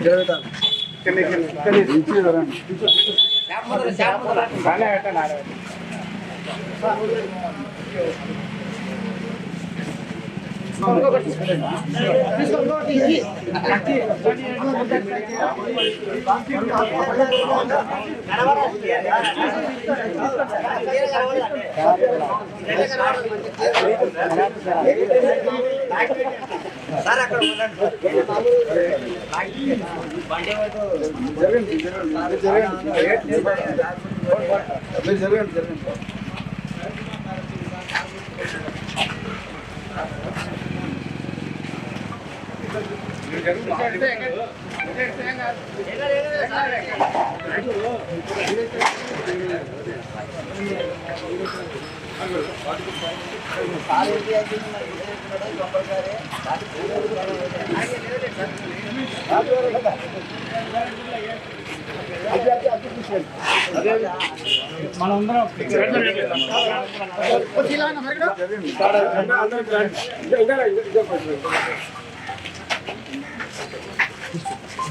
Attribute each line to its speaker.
Speaker 1: చాలా
Speaker 2: సార్ అక్కడ
Speaker 1: జరగండి జరగండి జరగండి జరగండి.
Speaker 3: మనందరం అందరం